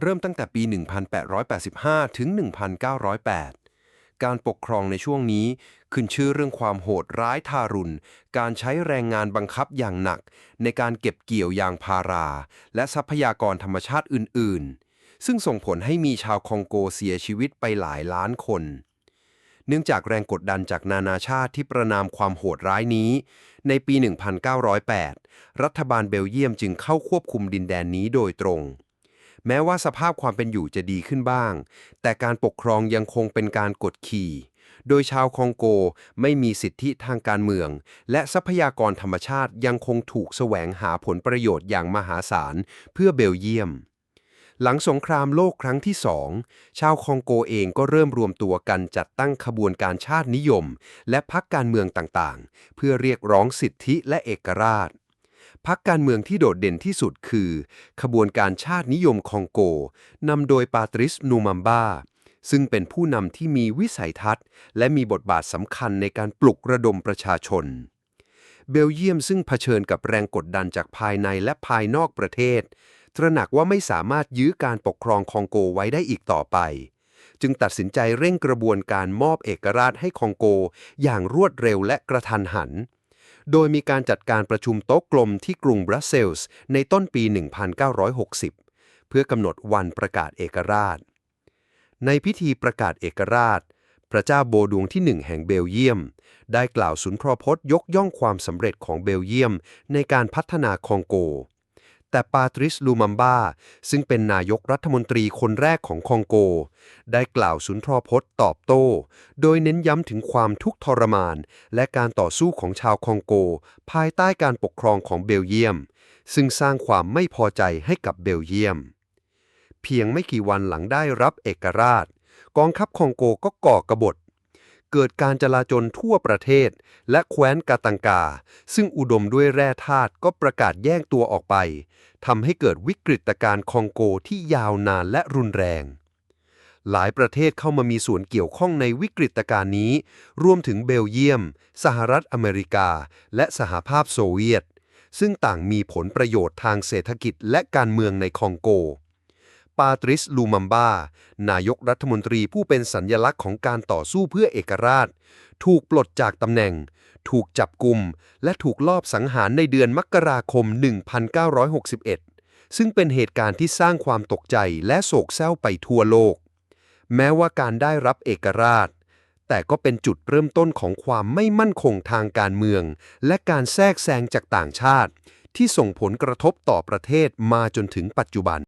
เริ่มตั้งแต่ปี 1885 ถึง 1908 การปกครองในช่วงนี้ขึ้นชื่อเรื่องความโหดร้ายทารุณ การใช้แรงงานบังคับอย่างหนัก ในการเก็บเกี่ยวยางพารา และทรัพยากรธรรมชาติอื่น ๆ ซึ่งส่งผลให้มีชาวคองโกเสียชีวิตไปหลายล้านคนเนื่องจากแรงกดดันจากนานาชาติที่ประนามความโหดร้ายนี้ ในปี 1908 รัฐบาลเบลเยียมจึงเข้าควบคุมดินแดนนี้โดยตรง แม้ว่าสภาพความเป็นอยู่จะดีขึ้นบ้าง แต่การปกครองยังคงเป็นการกดขี่ โดยชาวคองโกไม่มีสิทธิทางการเมือง และทรัพยากรธรรมชาติยังคงถูกแสวงหาผลประโยชน์อย่างมหาศาลเพื่อเบลเยียม หลังสงครามโลกครั้งที่สอง ชาวคองโกเองก็เริ่มรวมตัวกันจัดตั้งขบวนการชาตินิยม และพรรคการเมืองต่างๆ เพื่อเรียกร้องสิทธิและเอกราช พรรคการเมืองที่โดดเด่นที่สุดคือ ขบวนการชาตินิยมคองโก นำโดยปาตริส นูมัมบา ซึ่งเป็นผู้นำที่มีวิสัยทัศน์ และมีบทบาทสำคัญในการปลุกระดมประชาชน เบลเยียมซึ่งเผชิญกับแรงกดดันจากภายในและภายนอกประเทศ ตระหนักว่าไม่สามารถยื้อการปกครองคองโกไว้ได้อีกต่อไป จึงตัดสินใจเร่งกระบวนการมอบเอกราชให้คองโก อย่างรวดเร็วและกระทันหัน โดยมีการจัดการประชุมโต๊ะกลมที่กรุงบรัสเซลส์ในต้นปี 1960 เพื่อกำหนดวันประกาศเอกราช ในพิธีประกาศเอกราช พระเจ้าโบดวงที่หนึ่งแห่งเบลเยียม ได้กล่าวสุนทรพจน์ยกย่องความสำเร็จของเบลเยียมในการพัฒนาคองโก แต่ปาตริสลูมัมบาซึ่งเป็นนายกรัฐมนตรีคนแรกของคองโก ได้กล่าวสุนทรพจน์ตอบโต้ โดยเน้นย้ำถึงความทุกข์ทรมาน และการต่อสู้ของชาวคองโก ภายใต้การปกครองของเบลเยียม ซึ่งสร้างความไม่พอใจให้กับเบลเยียม เพียงไม่กี่วันหลังได้รับเอกราช กองทัพคองโกก็ก่อกบฏ เกิดการจลาจลทั่วประเทศ และแคว้นกาตังกา ซึ่งอุดมด้วยแร่ธาตุก็ประกาศแยกตัวออกไปทำให้เกิดวิกฤตการณ์คองโกที่ยาวนานและรุนแรง หลายประเทศเข้ามามีส่วนเกี่ยวข้องในวิกฤตการณ์นี้ รวมถึงเบลเยียม สหรัฐอเมริกา และสหภาพโซเวียต ซึ่งต่างมีผลประโยชน์ทางเศรษฐกิจและการเมืองในคองโก ปาตริสลูมัมบา นายกรัฐมนตรีผู้เป็นสัญญลักษณ์ของการต่อสู้เพื่อเอกราช ถูกปลดจากตำแหน่ง ถูกจับกุมและถูกลอบสังหารในเดือนมกราคม 1961 ซึ่งเป็นเหตุการณ์ที่สร้างความตกใจและโศกเศร้าไปทั่วโลก แม้ว่าการได้รับเอกราช แต่ก็เป็นจุดเริ่มต้นของความไม่มั่นคงทางการเมือง และการแทรกแซงจากต่างชาติ ที่ส่งผลกระทบต่อประเทศมาจนถึงปัจจุบัน